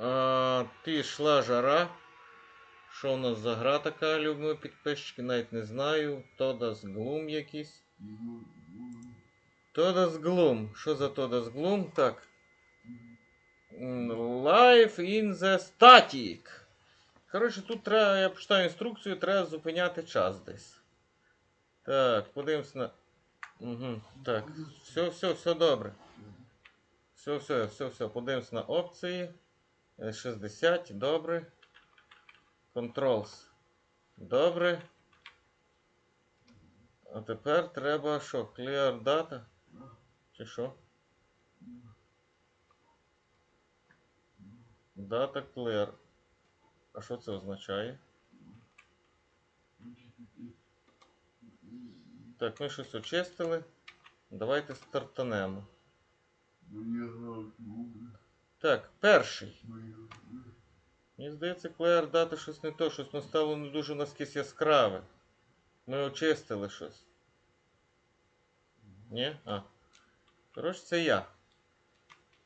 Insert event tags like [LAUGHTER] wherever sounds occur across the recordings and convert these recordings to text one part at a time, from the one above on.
А, пішла жара. Що у нас за гра така, любимо підписчики, навіть не знаю. Тодас Глум якийсь. Тодас Глум. Що за Тодас Глум? Так. Life in the Static. Коротше, тут треба, я почитаю інструкцію, треба зупиняти час десь. Так, подивимось на. Угу, так. Все, все, все добре. Все, все, все, все. Подивимось на опції. Е, 60, добре. Controls. Добре. А тепер треба що? Clear data? Чи що? Data clear. А що це означає? Так, ми щось очистили. Давайте стартанемо. Так, перший. Мені здається, Клеєр дати щось не то, щось настало не дуже наскільки яскраве. Ми очистили щось. Ні? А. Коротше, це я.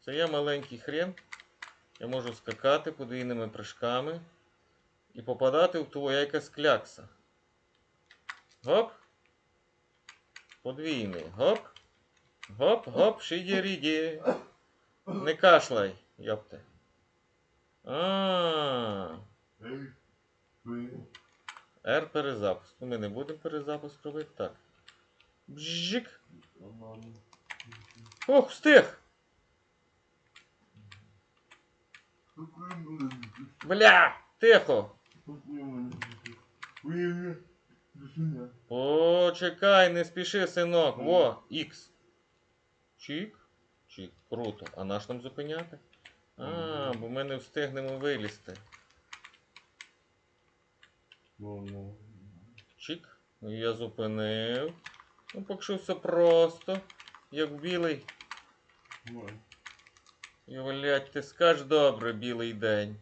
Це я маленький хрен. Я можу скакати подвійними прыжками і попадати в ту якась клякса. Гоп. Подвійний. Гоп. Гоп, гоп, шиді-ріді. Не кашляй, йопте. А. R перезапуск. Ми не будемо перезапуск робити. Так. Бжик. Ох, встиг! Бля! Тихо! Почекай, не спіши, синок. Во, X. Чик. Чик. Круто. А наш нам зупиняти? А, бо ми не встигнемо вилізти. Чик. Ну, Я зупинив. Ну, поки що все просто. Як білий. І, блядь, ти скаж добре, білий день.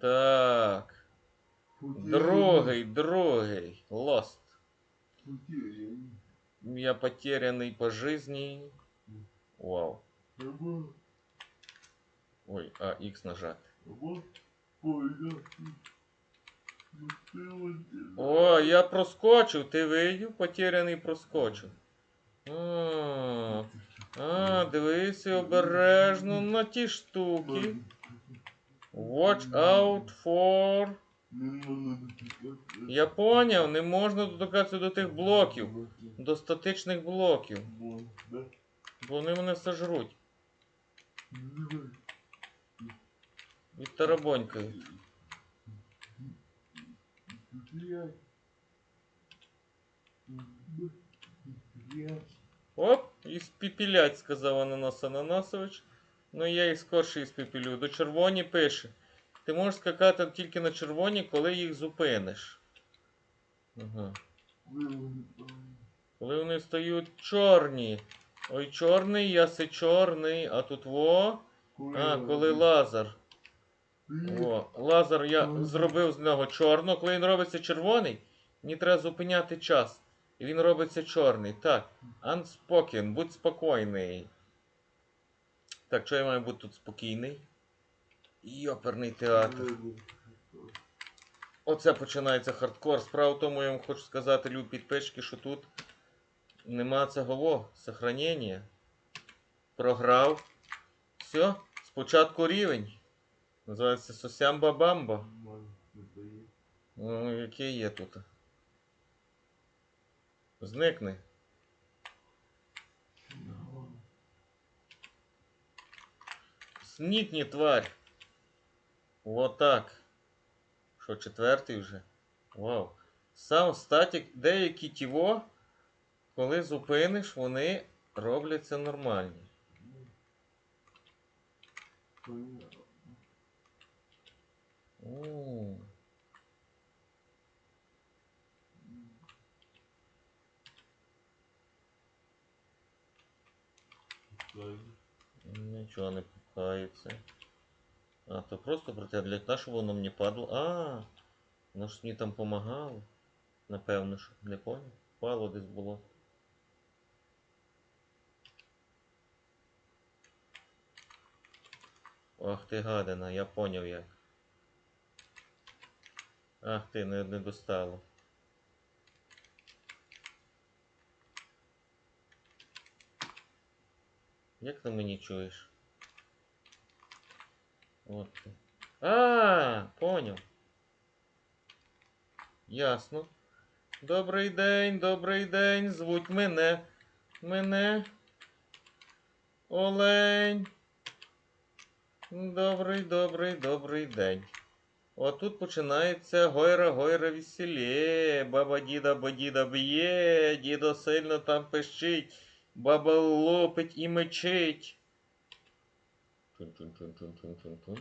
Так. Другий, другий. Lost. Я потерянный по жизни. Вау. Ой, а X нажать. О, я проскочив, ти видів? Потеряний проскочив. А, а, дивися обережно на ті штуки. Watch out for. Я поняв, не можна доторкатися до тих блоків, до статичних блоків, бо вони мене сожруть. Відтарабонькають. Оп, і спіпілять, сказав Ананас Ананасович. Ну я їх скорше і спіпілю. До червоні пише. Ти можеш скакати тільки на червоні, коли їх зупиниш. Ага. Коли вони стають чорні. Ой, чорний, я се чорний, а тут во. А, коли лазер. О, лазер я зробив з нього чорного. Коли він робиться червоний, мені треба зупиняти час. І він робиться чорний. Так. Unspoken, будь спокійний. Так, що я маю бути тут спокійний? Йоперний театр. Оце починається хардкор. Справа в тому, я вам хочу сказати, любі підписчики, що тут нема цього сохранення. Програв. Все, спочатку рівень. Називається Сосямба Бамба. Ну, який є тут? Зникни. Снітні тварь. Вот так. Що, четвертий вже? Вау. Сам статік, деякі тіво, коли зупиниш, вони робляться нормальні. Нічого не пихається. А, то просто проте для того, щоб воно мені падало. А, воно ж мені там помагало. Напевно, що. Не поняв. Впало десь було. Ах ти гадина, я поняв як. Ах ти, не, не достало. Як ти мені чуєш? От ти. А, поняв. Ясно. Добрий день, добрий день. Звуть мене. Мене. Олень. Добрий, добрий, добрий день. Отут починається гойра гойра веселє. Баба діда бодіда б'є, дідо сильно там пищить, баба лопить і мечить. Тун-тун-тун-тун-тун-тун-тун.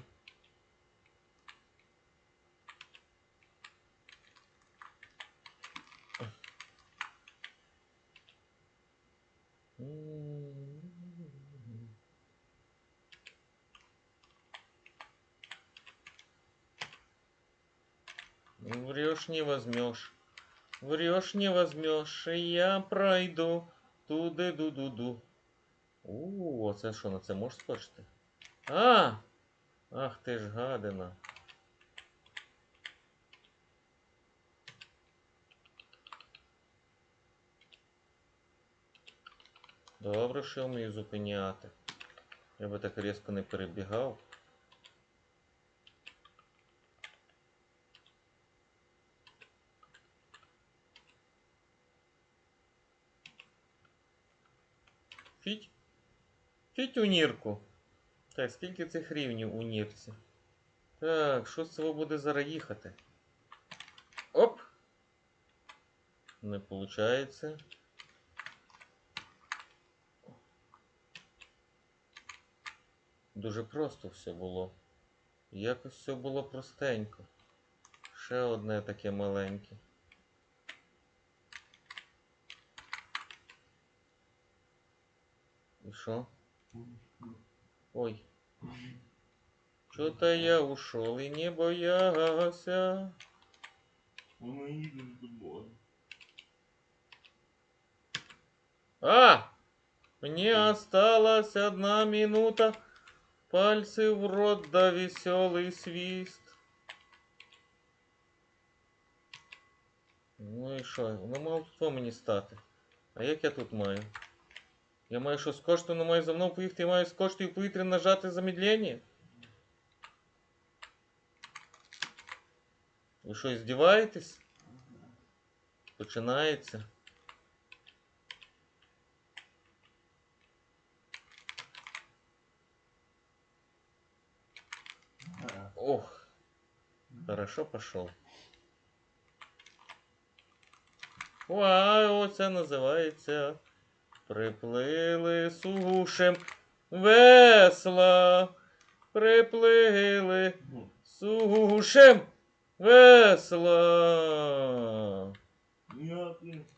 М. Врешь не возьмешь. Врешь не возьмешь. и Я пройду. Туди ду ду ду. У, оце що, на це можеш скочити? А! Ах ти ж гадина. Добре, що я вмію зупиняти. Я би так різко не перебігав. Фіть? Фіть у нірку. Так, скільки цих рівнів у нірці? Так, що з цього буде зараз їхати? Оп! Не виходить. Дуже просто все було. Якось все було простенько. Ще одне таке маленьке. Що? Ой. Что-то я ушел и не боялся. А! Мне осталась одна минута. Пальцы в рот да веселый свист. Ну і що? Воно мало тут мені стати. А як я тут маю? Я маю що скочити, воно має за мною поїхати, я маю скочити і в повітря нажати замедлення? Ви що, здіваєтесь? Починається. Ага. Ох, хорошо пошел. Вау, це називається. Приплили сушем весла. Приплили сушем весла. Опять.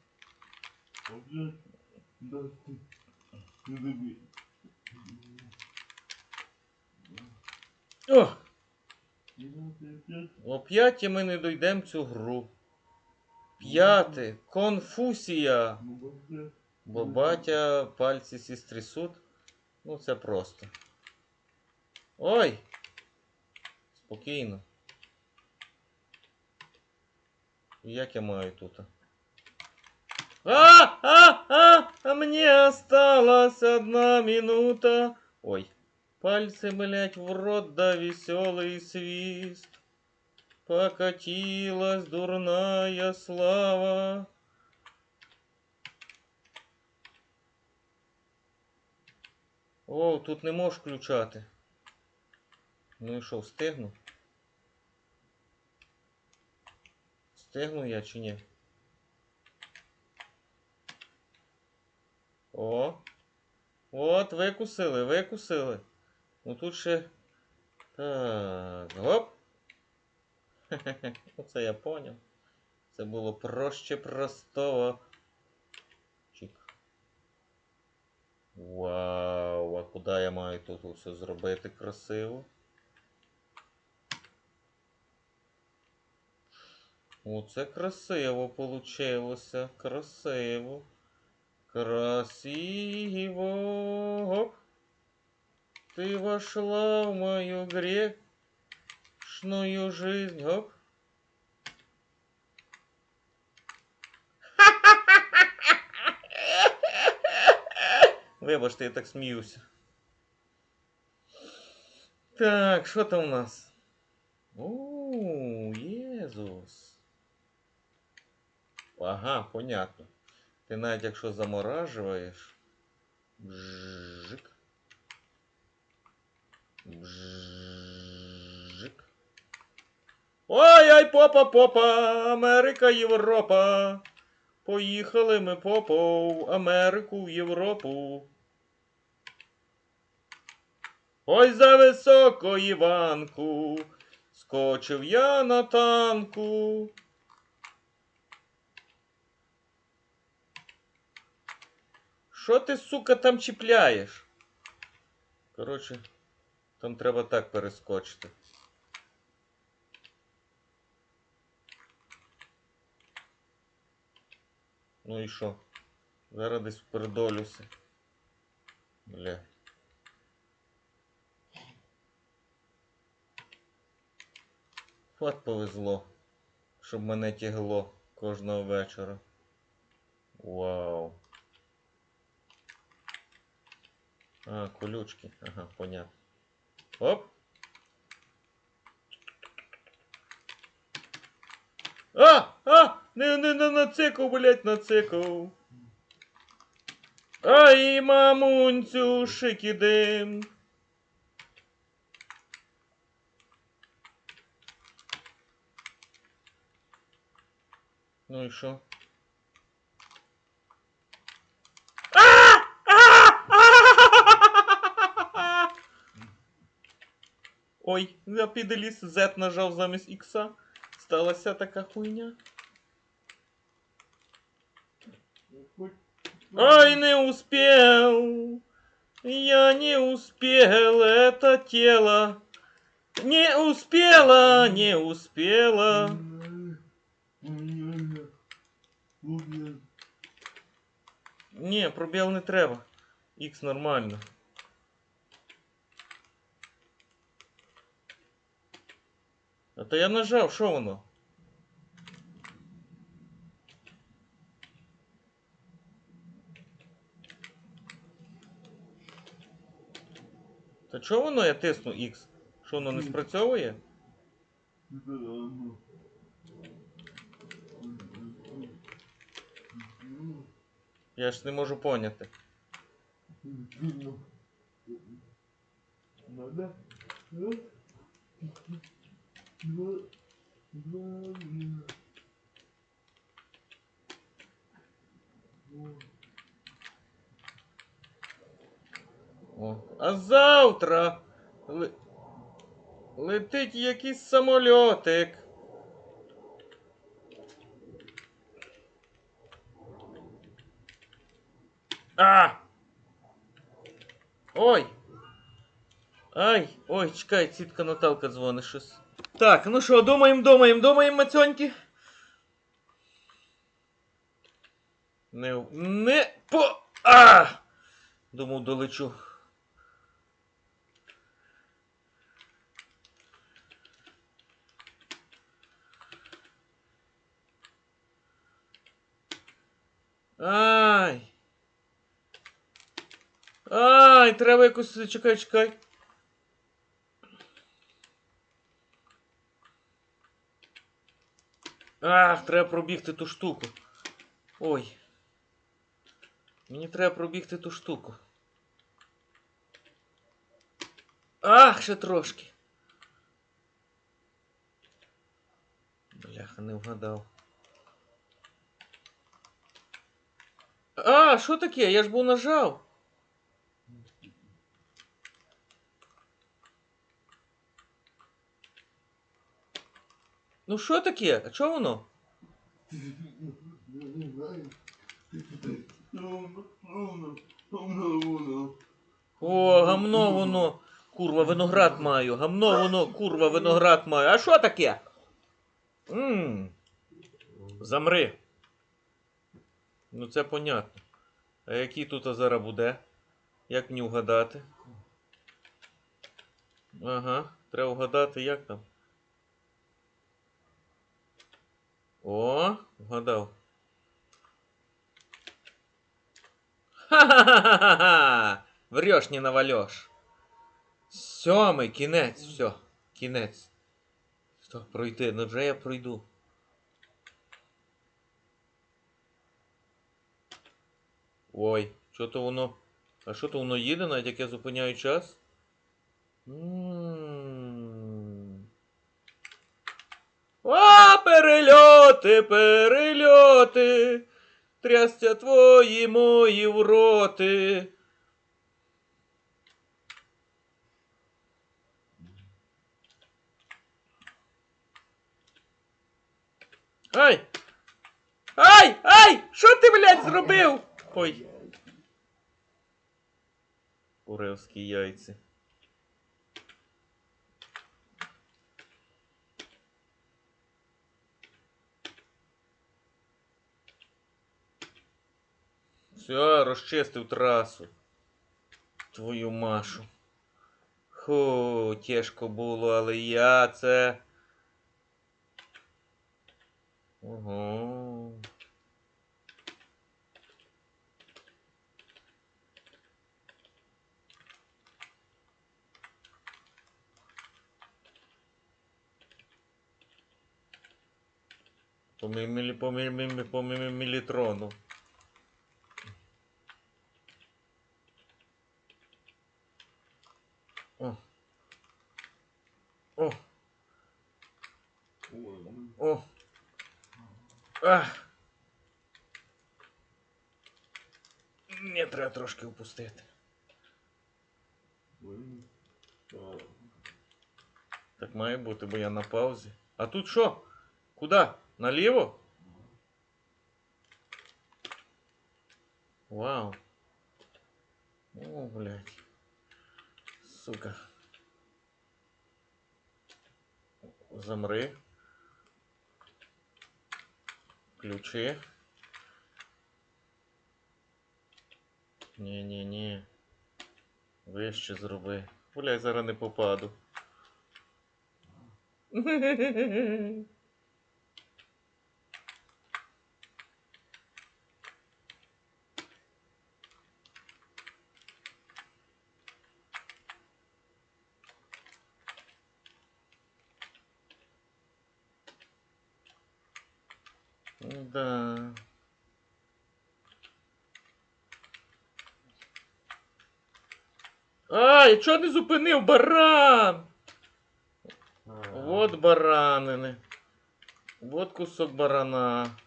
о п'яті ми не дойдемо цю гру. П'яте. Конфусія. Бо батя пальці сістри суд. Ну, це просто. Ой! Спокійно. Як я маю тут? А, а, а, а мне осталась одна минута. Ой. Пальцы, блять, в рот, да веселый свист. Покатилась дурная слава. О, тут не можеш включати. Ну і що, встигну? Встигну я чи ні? О! От, викусили, викусили. Ну тут ще. Так, гоп. Хе-хе-хе, [LAUGHS] Оце я поняв. Це було проще простого. Вау, а куди я маю тут все зробити красиво? Оце красиво получилося. Красиво. Красиво. Гоп. ты вошла в мою грешную жизнь. Оп. Вибачте, я так сміюся. Так, що там у нас? О, Єзус. Ага, понятно. Ти навіть якщо заморажуєш. Бжик. Бжик. Ой, ай, попа, попа, Америка, Європа. Поїхали ми попа в Америку, в Європу. Ой, за високо Іванку, скочив я на танку. Що ти, сука, там чіпляєш? Коротше, там треба так перескочити. Ну і що? Зараз десь впердолюся. Бля. От повезло, щоб мене тягло кожного вечора. Вау. А, колючки. Ага, понятно. Оп. А! А! Не, не, не нацикав, блять, нацикав. Ай, мамунцю, шикідим. Ну і що? Ой, я піделіс Z нажав замість X. Сталася така хуйня. Ай, не успел. Я не успел это тело. Не успела, не успела. Не, пробіл не треба. X нормально. А то я нажав, що воно? Та чого воно я тисну X? Що воно не спрацьовує? Я ж не можу поняти. Надо. Раз. Два. Два. Вот. О. А завтра летить якийсь самольотик. А! Ой! Ай! Ой, чекай, цітка Наталка дзвонить щось. Так, ну що, думаємо, думаємо, думаємо, мацьоньки. Не, не по. А! Думав, долечу. Ай. Ай, треба якось. Чекай, чекай. Ах, треба пробігти ту штуку. Ой. Мені треба пробігти ту штуку. Ах, ще трошки. Бляха, не вгадав. А, що таке? Я ж був нажав. Ну що таке? А чого воно? Не знаю. Ровно, ровно. О, гамно воно. Курва, виноград маю. Гамно воно, курва, виноград маю. А що таке? Ммм. Замри. Ну це понятно. А який тут зараз буде? Як мені вгадати? Ага, треба вгадати, як там. О, вгадав. Ха-ха-ха-ха-ха! Врешь, не навалешь. Сьомий, кінець, все, кінець. Що, пройти? Ну вже я пройду. Ой, що то воно. А що то воно їде, навіть як я зупиняю час? М. А, перельоти, перельоти, трястя твої мої в роти. Ай! Ай! Ай! Що ти, блядь, зробив? Ой. Куревські яйці. Все, розчистив трасу. Твою машу. Ху, тяжко було, але я це. Ого. По мілі, по мілі, по мілі, мілітрону. Мені треба трошки опустити. Так має бути, бо я на паузі. А тут що? Куда? Наліво? Вау. О, блядь. Сука. Замри. Ключи. Ні-ні-ні. Вище зроби. Гуляй, зараз не попаду. [LAUGHS] Да. Ай, чого не зупинив баран? Вот баранины. Вот кусок барана.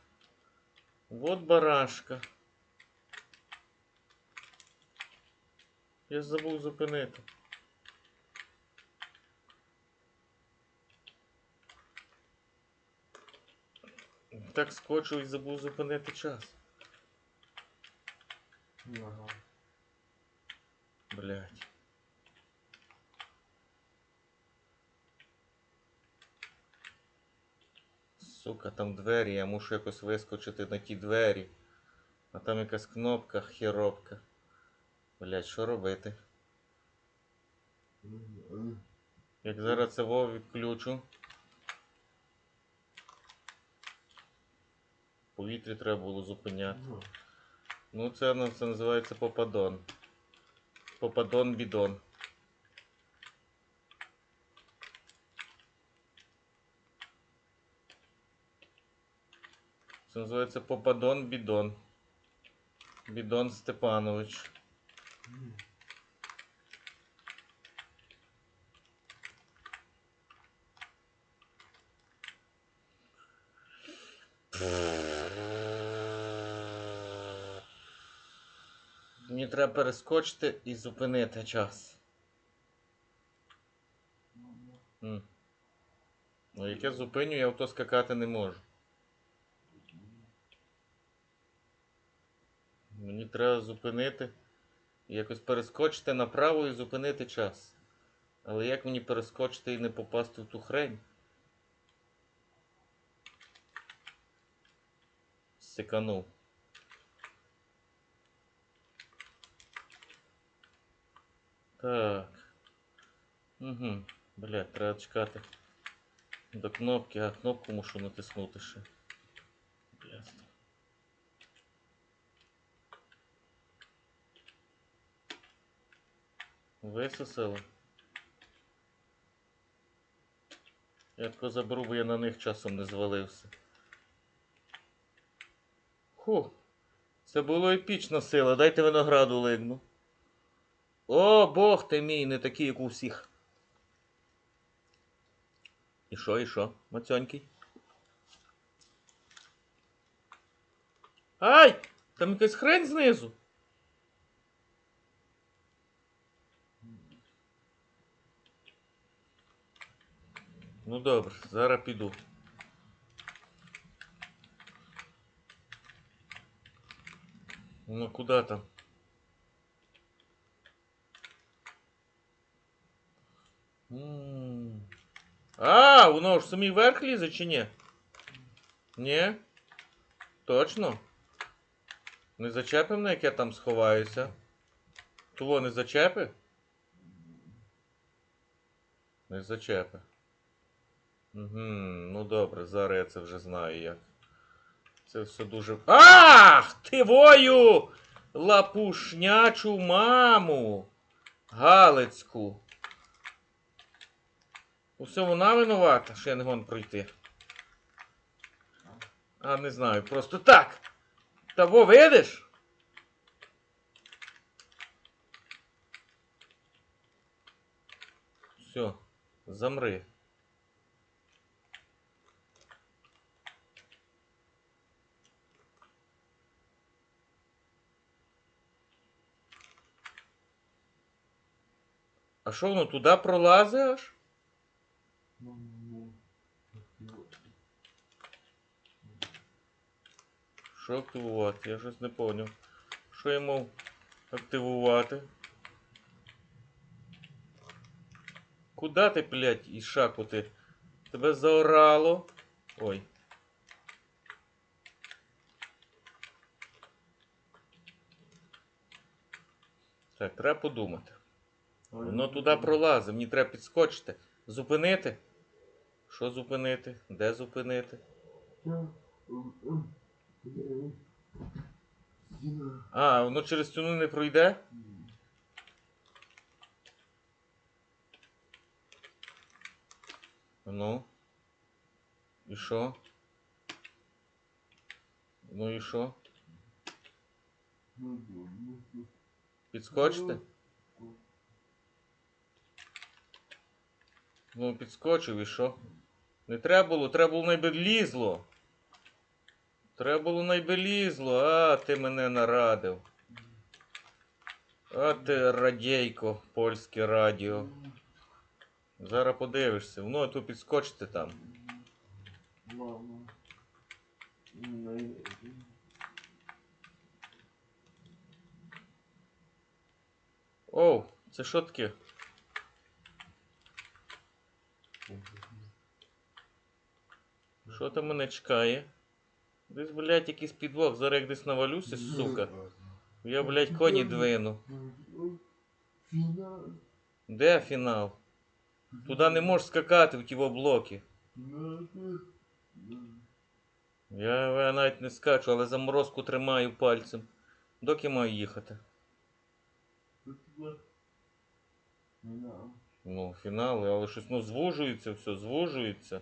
Вот барашка. Я забув зупинити. Так скочив і забув зупинити час. Ага. Блять. Сука, там двері, я мушу якось вискочити на ті двері. А там якась кнопка херобка. Блять, що робити? Як зараз це Вов відключу. В Повітрі треба було зупиняти. Ну, це, ну, це називається попадон. Попадон бідон. Це називається попадон бідон. Бідон Степанович. Мені треба перескочити і зупинити час. Ну, як я зупиню, я авто скакати не можу. Мені треба зупинити. Якось перескочити направо і зупинити час. Але як мені перескочити і не попасти в ту хрень? Секанув. Так. Угу. Блядь, треба чекати до кнопки, а кнопку мушу натиснути ще. Блядь. Висосало. Я тако заберу, бо я на них часом не звалився. Ху. Це було епічна сила. Дайте винограду лигну. О, Бог ти мій, не такий, як у всіх. І що, і що, мацьонький? Ай! Там якась хрень знизу. Ну добре, зараз піду. Ну куди там? М. А, воно ж в самий верх лізе чи ні? Ні? Точно? Не зачепи мене, як я там сховаюся? Того не зачепи? Не зачепи. Угу, ну добре, зараз я це вже знаю як. Це все дуже. Ах! Ти вою! Лапушнячу маму! Галицьку. Усе вона винувата, що я не можу пройти. А, не знаю, просто так. Того видиш? Все, замри. А що воно туди пролазить аж? Що активувати? Я щось не поняв. Що мав активувати? Куда ти, блядь, із шаку ти? Тебе заорало. Ой. Так, треба подумати. Воно туди пролазить, мені треба підскочити. Зупинити? Що зупинити? Де зупинити? А, воно через стіну не пройде? Ну. І що? Ну і що? Ну, ну, ну, ну. Підскочите? Ну, підскочив і що? Не треба було, треба було найби лізло. Треба було найби лізло, а ти мене нарадив. А ти радійко, польське радіо. Зараз подивишся, воно тут підскочити там. Оу, це що таке? Що там мене чекає? Десь, блядь, якийсь підвох, зараз як десь навалюся, сука. Я, блядь, коні двину. Фінал. Де фінал? Туди не можеш скакати в ті блоки. Я, я навіть не скачу, але заморозку тримаю пальцем. Доки маю їхати? Фінал. Ну, фінал, але щось ну звужується, все, звужується.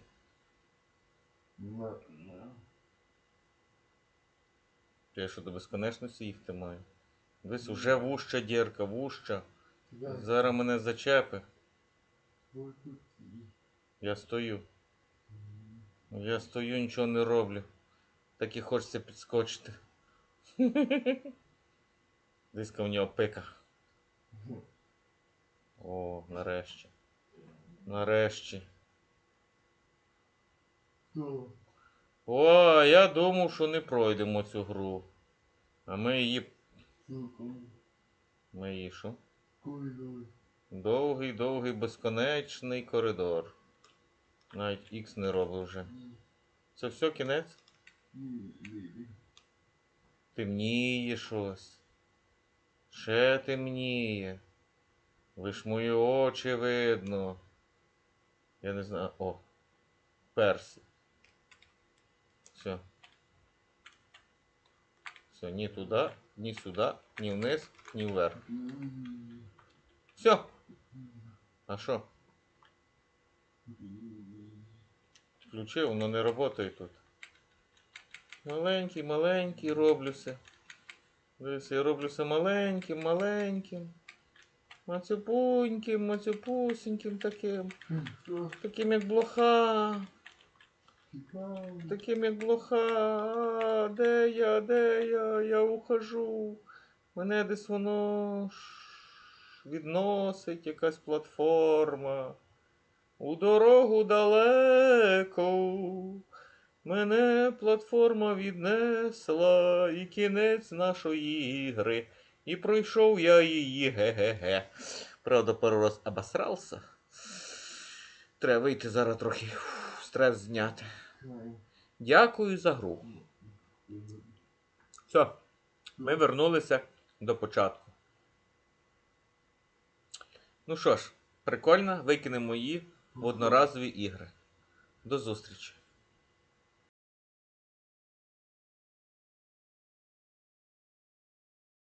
Я що до безконечності їхати маю. Дивись, вже вуща дірка, вуща. Да. Зараз мене зачепи. Я стою. Я стою, нічого не роблю. Так і хочеться підскочити. [LAUGHS] Десь в нього пика. О, нарешті. Нарешті. О, я думав, що не пройдемо цю гру. А ми її. Ми її що? Довгий, довгий, безконечний коридор. Навіть X не робив вже. Це все кінець? Ні, ні, ні. Темніє щось. Ще темніє. Лиш мої очі видно. Я не знаю. О. Перси. Все. Все, ні туди, ні сюди, ні вниз, ні вверх. Все. А що? Включив, воно не працює тут. Маленький, маленький роблюся. Дивись, я роблюся маленьким, маленьким. Мацюпуньким, мацюпусеньким таким. Таким як блоха. Таким як блоха. Де я, де я? Я ухожу. Мене десь воно відносить якась платформа. У дорогу далеко. Мене платформа віднесла і кінець нашої ігри. І пройшов я її ге-ге-ге. Правда, пару раз обосрався. Треба вийти зараз трохи стрес зняти. Дякую за гру. Все, ми вернулися до початку. Ну що ж, прикольно, викинемо її в одноразові ігри. До зустрічі!